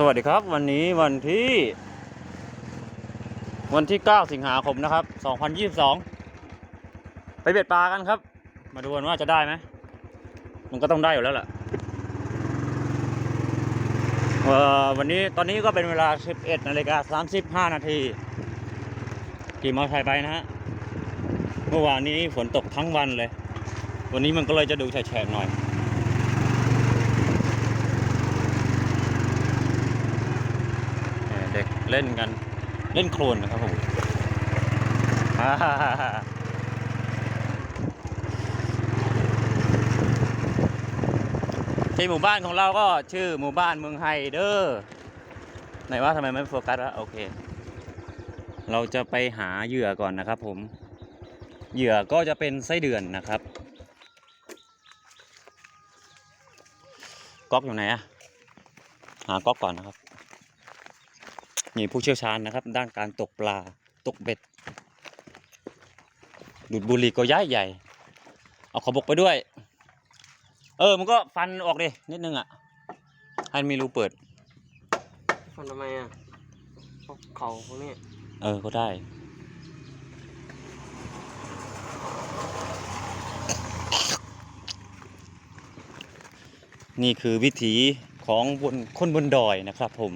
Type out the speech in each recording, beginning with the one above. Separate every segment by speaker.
Speaker 1: สวัสดีครับ วันนี้วันที่ วันที่ 9 สิงหาคมนะครับ 2022 ไปเบ็ดปลากันครับ มาดูกันว่าจะได้ไหมมันก็ต้องได้อยู่แล้วแหละเอ่อวันนี้ตอนนี้ก็เป็นเวลา 11นาฬิกา35 นาทีขี่มอเตอร์ไซค์ไปนะฮะเมื่อวานนี้ฝนตกทั้งวันเลย วันนี้มันก็เลยจะดูแฉะๆหน่อย เอ่อ เล่นกัน เล่นโคลนนะครับผมที่หมู่บ้านของเราก็ชื่อหมู่บ้านเมืองไฮเดอร์ไหนว่าทำไมไม่โฟกัสวะโอเค เราจะไปหาเหยื่อก่อนนะครับผม เหยื่อก็จะเป็นไส้เดือนนะครับก๊อกอยู่ไหนอะหาก๊อกก่อนนะครับ มีผู้เชี่ยวชาญนะครับ ด้านการตกปลาตกเบ็ด ดูดบุหรี่ก็ย้ายใหญ่ เอาขอบกไปด้วย เออมันก็ฟันออกดินิดนึงอะให้มันมีรูเปิด
Speaker 2: ฟันทำไมอะเพราะเขาพวกนี้
Speaker 1: เออก็ได้ นี่คือวิถีของบนคนบนดอยนะครับผม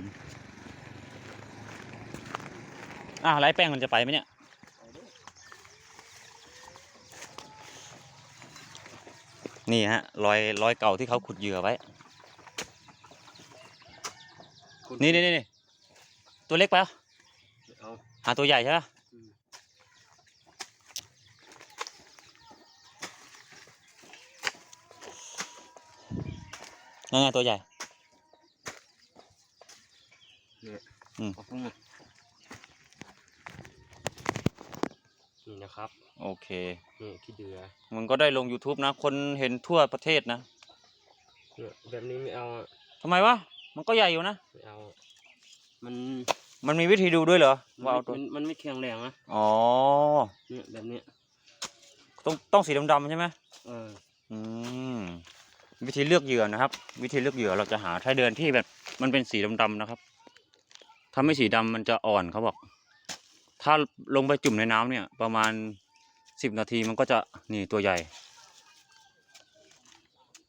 Speaker 1: อะไรแป้งมันจะไปไหมเนี่ยนี่ฮะรอยรอยเก่าที่เขาขุดเหยื่อไว้
Speaker 2: คุณ
Speaker 1: นี่นี่นี่ตัวเล็กไปเหรอ
Speaker 2: เอา
Speaker 1: หาตัวใหญ่ใช่ไหม
Speaker 2: อืม
Speaker 1: นั่นไงตัวใหญ่อืม
Speaker 2: เอาพุ่งมานี่นะ ครับ
Speaker 1: โอเค
Speaker 2: นี่ขี้เดือ
Speaker 1: มันก็ได้ลง YouTube นะ คนเห็นทั่วประเทศนะ
Speaker 2: เนี่ยแบบนี้ไม่เอาอะ
Speaker 1: ทำไมวะ มันก็ใหญ่อยู่นะ
Speaker 2: ไม่เอาอะมัน
Speaker 1: มันมีวิธีดูด้วยเหรอ
Speaker 2: มัน
Speaker 1: ว่า
Speaker 2: ไม่
Speaker 1: เอาตัว
Speaker 2: มันมันไม่แข็งแรงนะ
Speaker 1: อ๋อ
Speaker 2: เนี่ยแบบเนี้ย
Speaker 1: ต้องต้องสีดำๆใช่ไหม
Speaker 2: เออ
Speaker 1: อืมวิธีเลือกเหยื่อนะครับ วิธีเลือกเหยื่อเราจะหาไส้เดือนที่แบบ มันเป็นสีดำๆนะครับถ้าไม่สีดำมันจะอ่อนเขาบอก ถ้าลงไปจุ่มในน้ำเนี่ยประมาณสิบนาทีมันก็จะนี่ตัวใหญ่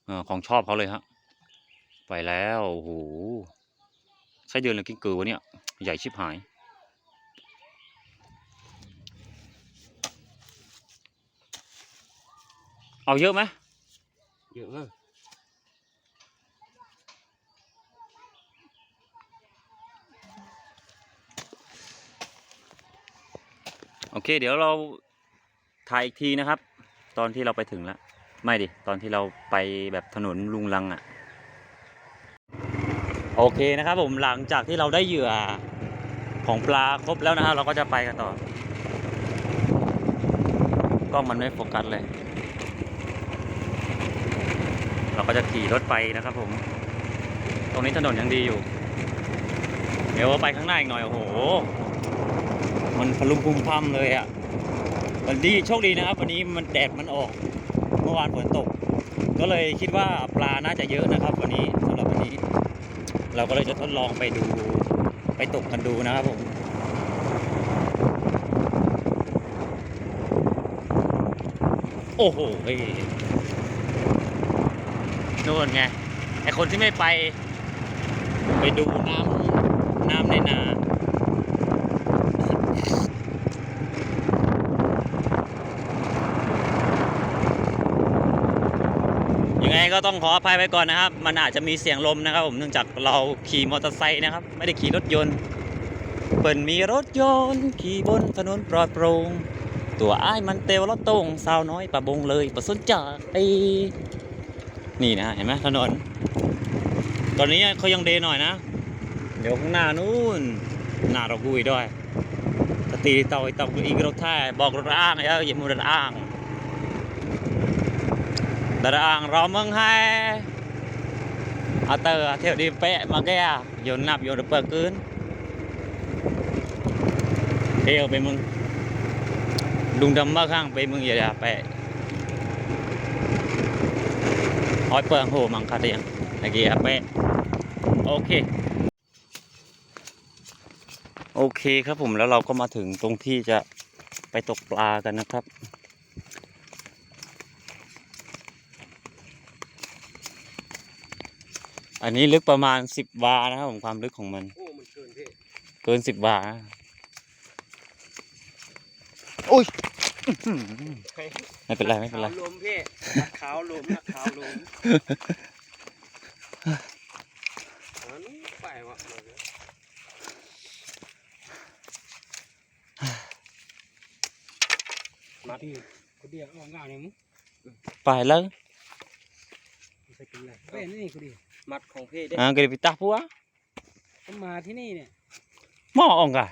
Speaker 1: อของชอบเขาเลยฮะ ไปแล้วโอ้โหไส้เดือนหรือกิ้งกือวะเนี่ย ใหญ่ชิบหาย เอาเยอะไหม
Speaker 2: เยอะมาก
Speaker 1: โอเค เดี๋ยวเราถ่ายอีกทีนะครับ ตอนที่เราไปถึงแล้ว ไม่ดิ ตอนที่เราไปแบบถนนลุงลังอะ่ะ โอเคนะครับผมหลังจากที่เราได้เหยื่อของปลาครบแล้วนะฮะเราก็จะไปกันต่อกล้องมันไม่โฟกัสเลย เราก็จะขี่รถไปนะครับผม ตรงนี้ถนนยังดีอยู่ เดี๋ยวไปข้างหน้าอีกหน่อย โอ้โห มันพลุงพลุ่มพล่ำเลยอะ่ะวันดีโชคดีนะครับ วันนี้มันแดดมันออก เมื่อวานฝนตก ก็เลยคิดว่าปลาน่าจะเยอะนะครับ วันนี้สำหรับวันนี้ เราก็เลยจะทดลองไปดู ไปตกกันดูนะครับผมโอ้โหนู่นไงไอคนที่ไม่ไป ไปดูน้ำน้ำในนา งไงก็ต้องขออภัยไปก่อนนะครับ มันอาจจะมีเสียงลมนะครับ ผมเนื่องจากเราขี่มอเตอร์ไซค์นะครับ ไม่ได้ขี่รถยนต์เปิ่นมีรถยนต์ขี่บนถนนปลอดโปร่งตัวอ้ายมันเตวรถตรงสาวน้อยประบงเลยประสนใจนี่นะเห็นไหมถนน ตอนนี้เขายังเดย์หน่อยนะ เดี๋ยวข้างหน้านู้นหน้าเรากุยด้วยตีเตาไอเตาอีกรถแท้บอกรถอ้างไอ้เอ้ยอย่ามูรถอ้าง Darang romeng hai. Atau theo đi pe mà cái à, vô nạp vô được bờ cướn. Theo bên mừng. Đùng đâm mắc hang bên mừng vậy à pe. Hỏi bờ hồ mang khá điện. Lagi à pe. Ok. โอเคครับผมแล้วเราก็มาถึงตรงที่จะไปตกปลากันนะครับ อันนี้ลึกประมาณสิบวานะครับผมความลึกของมัน
Speaker 2: โอ้มันเกินพี่
Speaker 1: เกินสิบวาโอ้ยอื้อหือไม่เป็นไรไม่เป็นไร
Speaker 2: ขาวลมพี่นักขาวลมนักขาวลมอันนี้ไปวะมาเลยมาที่
Speaker 3: กูเดียวออกงานนี่มึง
Speaker 1: ไปแล้ว
Speaker 3: ใส่กินอะไรเว้ยนี่กูเดียว
Speaker 2: มัดของพี่เด้
Speaker 1: อ่ากระดิบตาพัว
Speaker 3: ต้องมาที่นี่เนี่ย
Speaker 1: หม้ออ่องกะ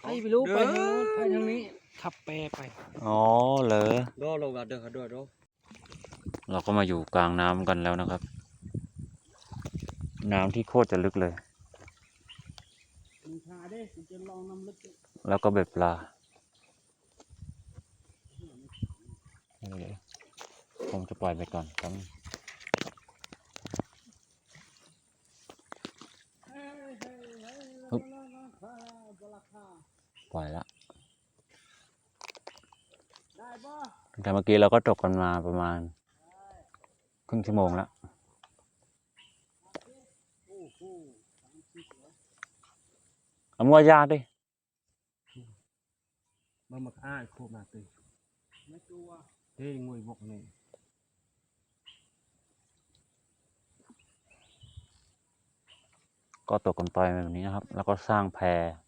Speaker 3: ใครไปรู้ไปทางนู้นไปทางนี้ขับแปรไป
Speaker 1: อ๋อเหรอ
Speaker 2: ดอลงกันเด้อค่ะดอดอ
Speaker 1: เราก็มาอยู่กลางน้ำกันแล้วนะครับ น้ำที่โคตรจะลึกเลย
Speaker 3: มึงพาเด้กูจะลองนำลึกดู
Speaker 1: แล้วก็เบ็ดปลาเดี๋ยวผมจะปล่อยไปก่อนครับปึ๊บ ปล่อยละ
Speaker 3: ได้ปะ
Speaker 1: แต่เมื่อกี้เราก็ตกกันมาประมาณ ครึ่งชั่วโมงแล้ว
Speaker 3: โอ้โหสามสิบเหรอ
Speaker 1: เอามัวยาดิ
Speaker 2: มามักอ้ายโคมาตี
Speaker 3: ไม่กลัว
Speaker 2: เฮ้ยงวยบกนี่
Speaker 1: ก็ตกกันไปแบบนี้นะครับ แล้วก็สร้างแพแ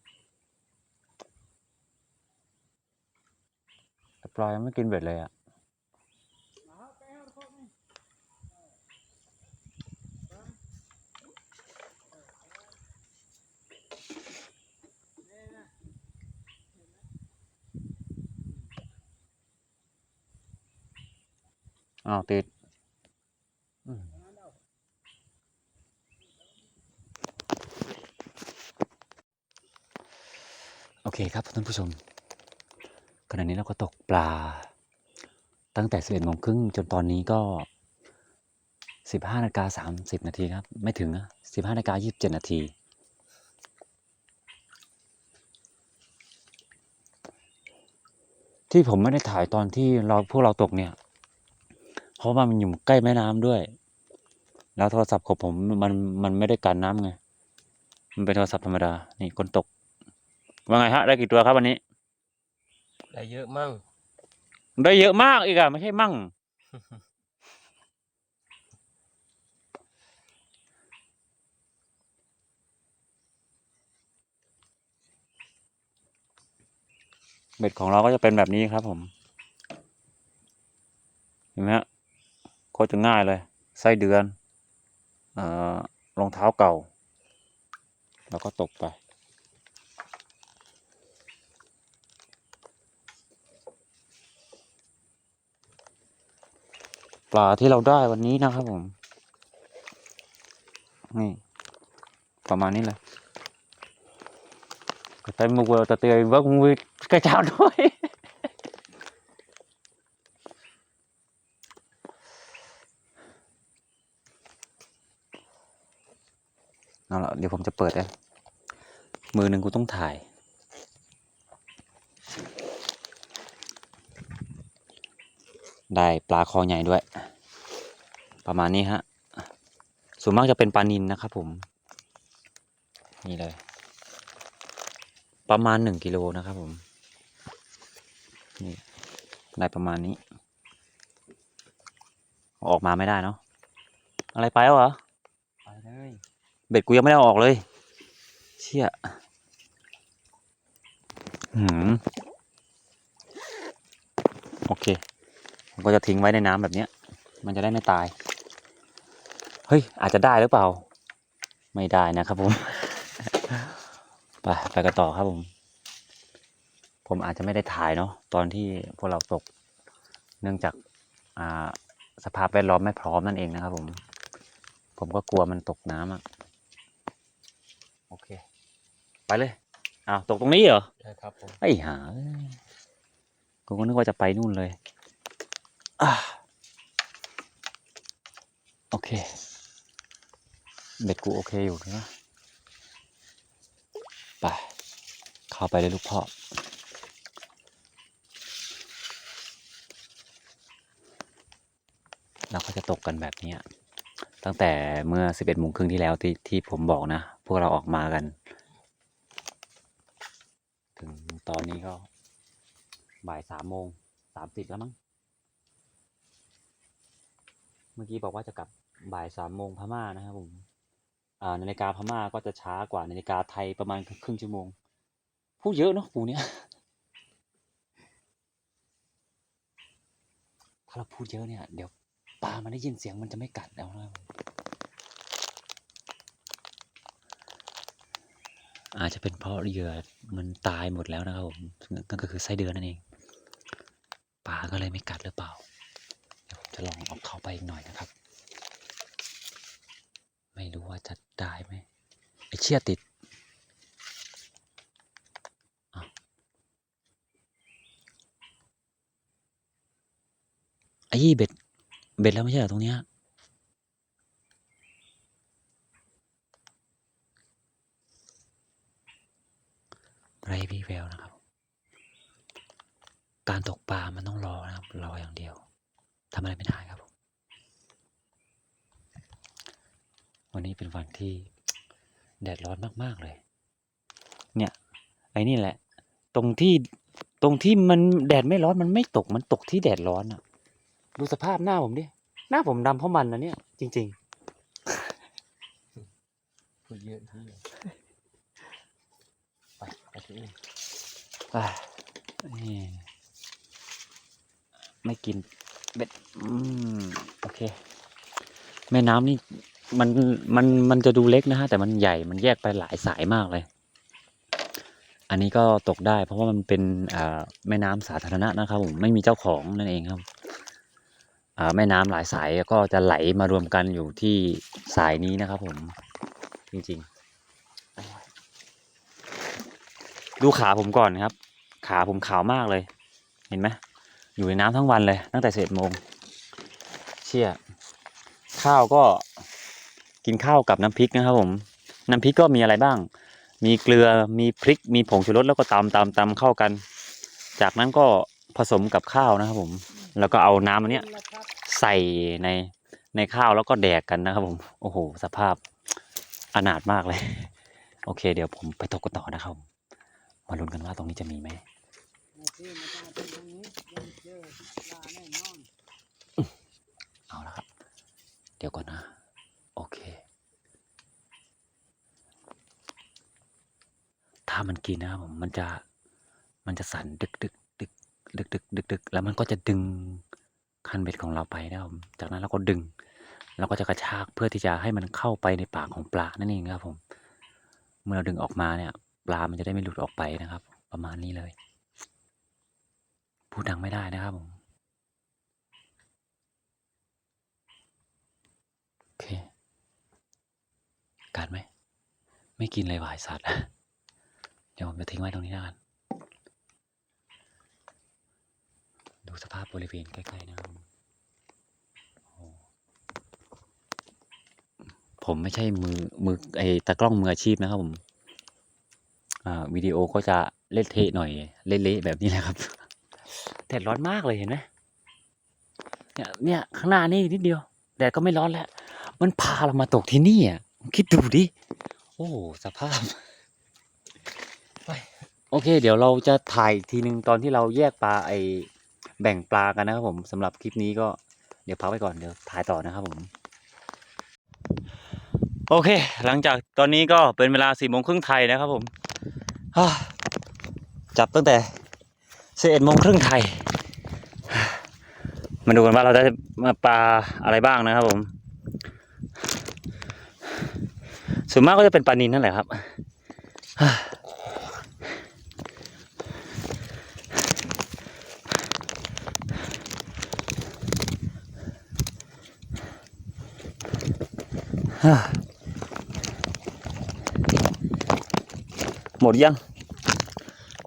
Speaker 1: ปลายังไม่กินเบ็ดเลยอะ
Speaker 3: อ้า
Speaker 1: วติดโอเคครับท่านผู้ชม ขณะนี้เราก็ตกปลา ตั้งแต่11โมงครึ่งจนตอนนี้ก็15นาฬิกา30นาทีครับ ไม่ถึงนะ15นาฬิกา27นาทีที่ผมไม่ได้ถ่ายตอนที่เราพวกเราตกเนี่ย เพราะว่ามันอยู่ใกล้แม่น้ำด้วย แล้วโทรศัพท์ของผมมันมันไม่ได้กันน้ำไง มันเป็นโทรศัพท์ธรรมดา นี่คนตก ว่าไงฮะ ได้กี่ตัวครับวันนี้
Speaker 2: ได้เยอะมั่ง
Speaker 1: ได้เยอะมากอีกอะไม่ใช่มั่ง เบ็ดของเราก็จะเป็นแบบนี้ครับผม เห็นไหมฮะโคตรจะง่ายเลย ไส้เดือนเอ่อรองเท้าเก่า แล้วก็ตกไป ปลาที่เราได้วันนี้นะครับผม นี่ ประมาณนี้เลยแต่มุกเราจะเตยว่ามุกกระเจ้าด้วยเอาละเดี๋ยวผมจะเปิดเองมือหนึ่งกูต้องถ่าย ได้ปลาคอใหญ่ด้วย ประมาณนี้ฮะส่วนมากจะเป็นปลานินนะครับผม นี่เลย ประมาณหนึ่งกิโลนะครับผม นี่ได้ประมาณนี้ ออกมาไม่ได้เนาะอะไรไปแล้วเหรอ
Speaker 2: ไปเลย
Speaker 1: เบ็ดกูยังไม่ได้เอาออกเลย เชี่ยหืมโอเค ผมก็จะทิ้งไว้ในน้ำแบบเนี้ย มันจะได้ไม่ตาย เฮ้ย อาจจะได้หรือเปล่า ไม่ได้นะครับผม ไปไปกันต่อครับผม ผมอาจจะไม่ได้ถ่ายเนาะตอนที่พวกเราตก เนื่องจากอ่าสภาพแวดล้อมไม่พร้อมนั่นเองนะครับผม ผมก็กลัวมันตกน้ำอะ โอเค ไปเลยอ้าวตกตรงนี้เหรอ
Speaker 2: ได้ครับผม
Speaker 1: ไอ้หาเอ้ยกูก็นึกว่าจะไปนู่นเลยอ่า โอเค เบ็ดกูโอเคอยู่นะไป เข้าไปเลยลูกพ่อเราก็จะตกกันแบบนี้ตั้งแต่เมื่อ 11โมงครึ่งที่แล้วที่ที่ผมบอกนะ พวกเราออกมากัน ถึงตอนนี้ก็บ่ายสามโมงสามสิบแล้วมั้ง เมื่อกี้บอกว่าจะกลับบ่ายสามโมงพม่านะครับผมอ่านาฬิกาพม่าก็จะช้ากว่านาฬิกาไทยประมาณครึ่งชั่วโมง พูดเยอะเนาะปูเนี้ยถ้าเราพูดเยอะเนี่ย เดี๋ยวปลามันได้ยินเสียงมันจะไม่กัดแล้วนะครับอาจจะเป็นเพราะเหยื่อมันตายหมดแล้วนะครับผมนั่นก็คือไส้เดือนนั่นเองปลาก็เลยไม่กัดหรือเปล่า จะลองเอาเข้าไปอีกหน่อยนะครับ ไม่รู้ว่าจะได้ไหมไอเชี่ยติดอไอ้ยี่เบ็ด เบ็ดแล้วไม่ใช่เหรอตรงเนี้ยไรพี่แววนะครับ การตกปลามันต้องรอนะครับ รออย่างเดียว ทำอะไรไม่ได้ครับผมวันนี้เป็นวันที่แดดร้อนมาก ๆ เลย เนี่ยไอ้นี่แหละ ตรงที่ตรงที่มันแดดไม่ร้อนมันไม่ตกมันตกที่แดดร้อนอะดูสภาพหน้าผมดิหน้าผมดำเพราะมันนะเนี่ย จริง
Speaker 2: พูดเยอะที่ไปไปที่อื่น
Speaker 1: ๆอะนี่ไม่กิน เบ็ดอืมโอเค แม่น้ำนี่มันมันมันจะดูเล็กนะฮะแต่มันใหญ่มันแยกไปหลายสายมากเลย อันนี้ก็ตกได้ เพราะว่ามันเป็นแม่น้ำสาธารณะนะครับผมไม่มีเจ้าของนั่นเองครับแม่น้ำหลายสายก็จะไหลมารวมกันอยู่ที่สายนี้นะครับผม จริงๆ ดูขาผมก่อนครับ ขาผมขาวมากเลย เห็นไหม อยู่ในน้ำทั้งวันเลย ตั้งแต่เศษโมง เชี่ย ข้าวก็กินข้าวกับน้ำพริกนะครับผม น้ำพริกก็มีอะไรบ้าง มีเกลือมีพริก มีผงชูรสแล้วก็ตำตำตำเข้ากัน จากนั้นก็ผสมกับข้าวนะครับผม แล้วก็เอาน้ำอันเนี้ยใส่ในในข้าวแล้วก็แดกกันนะครับผม โอ้โห สภาพอนาถมากเลย โอเค เดี๋ยวผมไปตกกันต่อนะครับมาลุ้นกันว่าตรงนี้จะมีไหม
Speaker 3: มาที่มาตาที่ตรงนี้ยังเจอปลาแน่นอน
Speaker 1: เอาละครับ เดี๋ยวก่อนนะ โอเค ถ้ามันกินนะครับผมมันจะมันจะสั่นดึกดึกดึกดึกดึกดึกดึกแล้วมันก็จะดึงคันเบ็ดของเราไปนะครับผมจากนั้นเราก็ดึงเราก็จะกระชากเพื่อที่จะให้มันเข้าไปในปากของปลานั่นเองครับ ผม เมื่อเราดึงออกมาเนี่ย ปลามันจะได้ไม่หลุดออกไปนะครับ ประมาณนี้เลย พูดดังไม่ได้นะครับผม โอ เค กัดไหม ไม่กินเลยวายสัตว์ เดี๋ยวผมจะทิ้งไว้ตรงนี้แล้วกัน ดูสภาพบริเวณใกล้ๆนะครับผมไม่ใช่มือมือไอตากล้องมืออาชีพนะครับผม อ่าวิดีโอก็จะเละเทะหน่อย เละๆแบบนี้แหละครับแดดร้อนมากเลยเห็นไหมเนี่ยเนี่ยข้างหน้านี่นิดเดียวแดดก็ไม่ร้อนแล้ว มันพาเรามาตกที่นี่อะคิดดูดิ โอ้สภาพไปโอเค เดี๋ยวเราจะถ่ายทีหนึ่งตอนที่เราแยกปลาไอแบ่งปลากันนะครับผมสำหรับคลิปนี้ก็เดี๋ยวพักไปก่อนเดี๋ยวถ่ายต่อนะครับผมโอเค หลังจากตอนนี้ก็เป็นเวลาสี่โมงครึ่งไทยนะครับผมจับตั้งแต่สิบเอ็ดโมงครึ่งไทย มาดูกันว่าเราได้มาปลาอะไรบ้างนะครับผม ส่วนมากก็จะเป็นปลานินนั่นแหละครับหมดยัง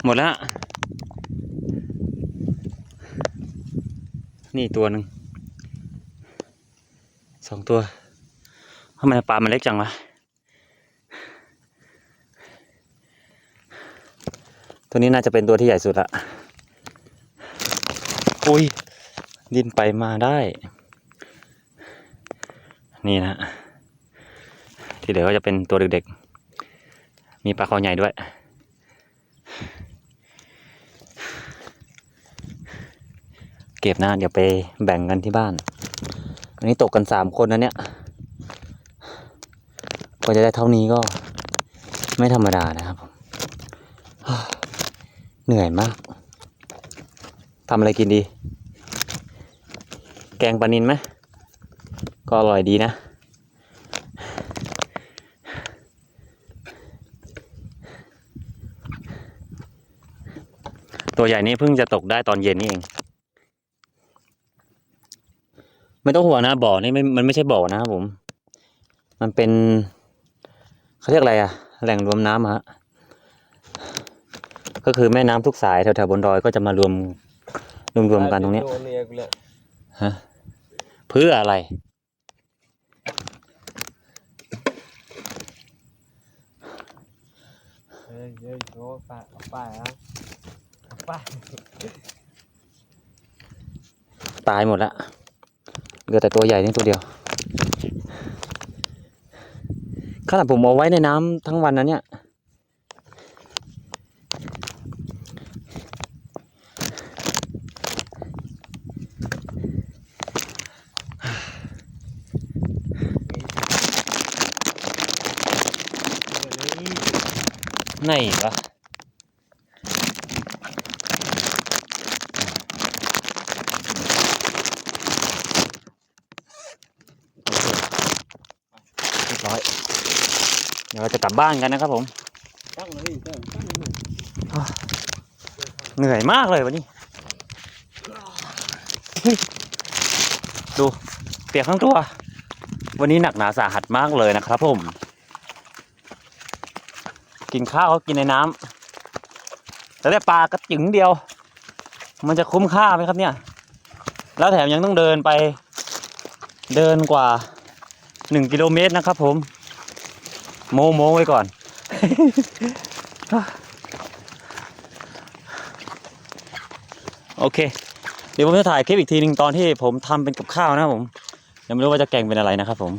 Speaker 1: หมดแล้วนี่ตัวหนึ่งสองตัวทำไมปลามันเล็กจังวะ ตัวนี้น่าจะเป็นตัวที่ใหญ่สุดละอุ้ย ดินไปมาได้ นี่นะ ที่เหลือก็จะเป็นตัวเด็กๆ มีปลาคอใหญ่ด้วย เก็บนะ เดี๋ยวไปแบ่งกันที่บ้าน อันนี้ตกกันสามคนนะเนี่ยกว่าจะได้เท่านี้ก็ไม่ธรรมดานะครับผม เหนื่อยมากทำอะไรกินดี แกงปลานินไหมก็อร่อยดีนะ ตัวใหญ่นี้เพิ่งจะตกได้ตอนเย็นนี่เอง ไม่ต้องห่วงนะบ่อนี่ไม่มันไม่ใช่บ่อนะครับผม มันเป็นเขาเรียกอะไรอะแหล่งรวมน้ำฮะ ก็คือแม่น้ำทุกสายแถวๆบนดอยก็จะมารวมรวมรวมกันตรงเนี้ย
Speaker 2: โดนเนี่ยกูเลย
Speaker 1: ฮะเพื่ออะไร
Speaker 2: เฮ้ยเฮ้ยโอ้ป้าเอาป้าเอาเอาป้า
Speaker 1: ตายหมดละเหลือแต่ตัวใหญ่นี่ตัวเดียวขนาดผมเอาไว้ในน้ำทั้งวันนะเนี่ย ไหนวะเรียบร้อย เดี๋ยวเราจะกลับบ้านกันนะครับผม
Speaker 3: ตั้งเลยเจ้าตั้งเลย
Speaker 1: เหนื่อยมากเลยวันนี้เฮ้ยดูเปียกทั้งตัว วันนี้หนักหนาสาหัสมากเลยนะครับผม กินข้าวก็กินในน้ำแต่ได้ปลากระจึงเดียว มันจะคุ้มค่าไหมครับเนี่ย แล้วแถมยังต้องเดินไป เดินกว่าหนึ่งกิโลเมตรนะครับ ผม โมโมไว้ก่อนโอเค เดี๋ยวผมจะถ่ายคลิปอีกทีหนึ่งตอนที่ผมทำเป็นกับข้าวนะครับผมยังไม่รู้ว่าจะแกงเป็นอะไรนะครับผม